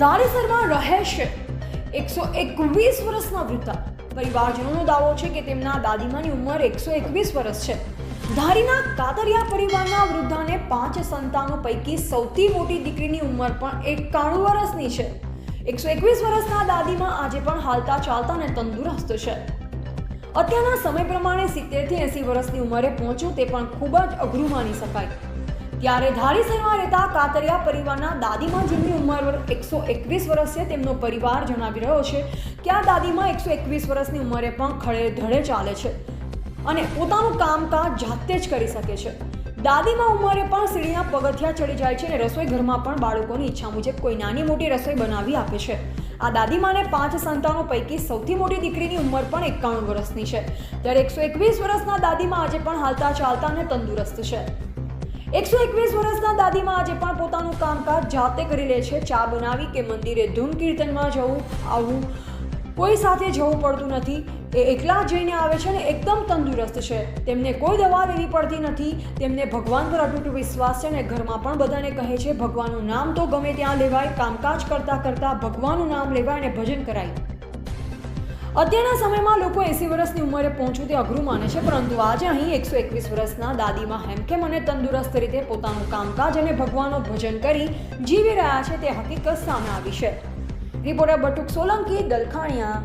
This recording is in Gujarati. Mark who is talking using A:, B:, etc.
A: ધારેસરમાં રહે છે. એકસો એકવીસ વર્ષના વૃદ્ધા. પરિવારજનોનો દાવો છે કે તેમના દાદીમાની ઉંમર એકસો એકવીસ વર્ષ છે. ધારીના કાતરિયા પરિવારના વૃદ્ધાને પાંચ સંતાનો પૈકી સૌથી મોટી દીકરીની ઉંમર પણ એકાણું વર્ષની છે. એકસો એકવીસ વર્ષના દાદીમાં આજે પણ હાલતા ચાલતા અને તંદુરસ્ત છે. અત્યારના સમય પ્રમાણે સિત્તેરથી એંસી વર્ષની ઉંમરે પહોંચવું તે પણ ખૂબ જ અઘરું માની શકાય. ત્યારે ધારીસરમાં રહેતા કાતરિયા પરિવારના દાદીમાં જેમની ઉંમર એકસો એકવીસ વર્ષ છે, તેમનો પરિવાર જણાવી રહ્યો છે કે આ દાદીમાં એકસો એકવીસ વર્ષની ઉંમરે પણ ખડે ધડે ચાલે છે અને પોતાનું કામકાજ જાતે જ કરી શકે છે. દાદીમાં ઉંમરે પણ સીડીના પગથિયા ચડી જાય છે અને રસોઈ ઘરમાં પણ બાળકોની ઈચ્છા મુજબ કોઈ નાની મોટી રસોઈ બનાવી આપે છે. આ દાદીમાને પાંચ સંતાનો પૈકી સૌથી મોટી દીકરીની ઉંમર પણ એકાણું વર્ષની છે. ત્યારે એકસો એકવીસ વર્ષના દાદીમાં આજે પણ હાલતા ચાલતા અને તંદુરસ્ત છે. એકસો એકવીસ વર્ષના દાદીમાં આજે પણ પોતાનું કામકાજ જાતે કરી લે છે. ચા બનાવી કે મંદિરે ધૂન કીર્તનમાં જવું આવવું કોઈ સાથે જવું પડતું નથી. એ એકલા જઈને આવે છે ને એકદમ તંદુરસ્ત છે. તેમને કોઈ દવા લેવી પડતી નથી. તેમને ભગવાન પર અટૂટ વિશ્વાસ છે ને ઘરમાં પણ બધાને કહે છે, ભગવાનનું નામ તો ગમે ત્યાં લેવાય, કામકાજ કરતાં કરતાં ભગવાનનું નામ લેવાય અને ભજન કરાય. અત્યારના સમયમાં લોકો એંસી વર્ષની ઉંમરે પહોંચવું તે અઘરું માને છે, પરંતુ આજે અહીં એકસો એકવીસ વર્ષના દાદીમાં હેમખેમ અને તંદુરસ્ત રીતે પોતાનું કામકાજ અને ભગવાનનું ભજન કરી જીવી રહ્યા છે તે હકીકત સામે આવી છે. રિપોર્ટર બટુક સોલંકી, દલખાણિયા.